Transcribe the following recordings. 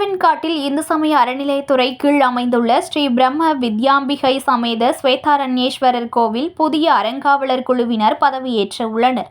இந்து சமய அறநிலையத்துறை கீழ் அமைந்துள்ள ஸ்ரீ பிரம்ம வித்யாம்பிகை சமேத ஸ்வேதாரண்யேஸ்வரர் கோவில் புதிய அறங்காவலர் குழுவினர் பதவியேற்ற உள்ளனர்.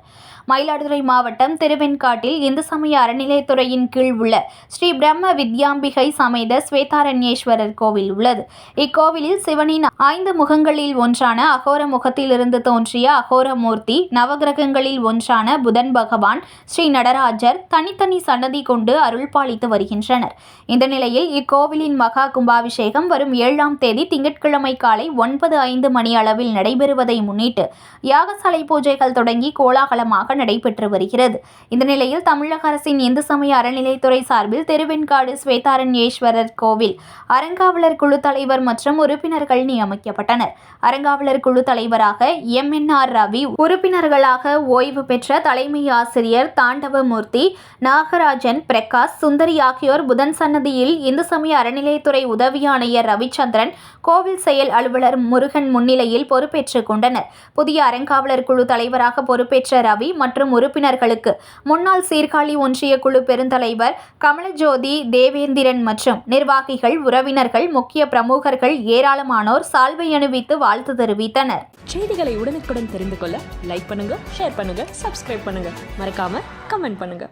மயிலாடுதுறை மாவட்டம் திருவெண்காட்டில் இந்து சமய அறநிலையத்துறையின் கீழ் உள்ள ஸ்ரீ பிரம்ம வித்யாம்பிகை சமேத ஸ்வேதாரண்யேஸ்வரர் கோவில் உள்ளது. இக்கோவிலில் சிவனின் ஐந்து முகங்களில் ஒன்றான அகோர முகத்திலிருந்து தோன்றிய அகோரமூர்த்தி நவகிரகங்களில் ஒன்றான புதன் பகவான் ஸ்ரீ நடராஜர் தனித்தனி சன்னதி கொண்டு அருள் பாலித்து வருகின்றனர். இந்த நிலையில் இக்கோவிலின் மகா கும்பாபிஷேகம் வரும் ஏழாம் தேதி திங்கட்கிழமை காலை ஒன்பது ஐந்து மணி அளவில் நடைபெறுவதை முன்னிட்டு யாகசாலை பூஜைகள் தொடங்கி கோலாகலமாக நடைபெற்று வருகிறது. இந்த நிலையில் தமிழக அரசின் இந்து சமய அறநிலைத்துறை சார்பில் திருவெண்காடு ஸ்வேதாரண்யேஸ்வரர் கோவில் அறங்காவலர் குழு தலைவர் மற்றும் உறுப்பினர்கள் நியமிக்கப்பட்டனர். அறங்காவலர் குழு தலைவராக எம். என். ஆர். ரவி உறுப்பினர்களாக ஓய்வு பெற்ற தலைமை ஆசிரியர் தாண்டவமூர்த்தி நாகராஜன் பிரகாஷ் சுந்தரி ஆகியோர் புதன் சன்னதியில் இந்து சமய அறநிலையத்துறை உதவி ஆணையர் ரவிச்சந்திரன் கோவில் செயல் அலுவலர் முருகன் முன்னிலையில் பொறுப்பேற்றுக் கொண்டனர். புதிய அறங்காவலர் குழு தலைவராக பொறுப்பேற்ற ரவி மற்றும் உறுப்பினர்களுக்கு முன்னாள் சீர்காழி ஒன்றிய குழு பெருந்தலைவர் கமலஜோதி தேவேந்திரன் மற்றும் நிர்வாகிகள் உறவினர்கள் முக்கிய பிரமுகர்கள் ஏராளமானோர் சால்வை அணிவித்து வாழ்த்து தெரிவித்தனர். செய்திகளை உடனுக்குடன் தெரிந்து கொள்ள லைக் பண்ணுங்க ஷேர் பண்ணுங்க சப்ஸ்கிரைப் பண்ணுங்க. மறக்காம கமெண்ட் பண்ணுங்க.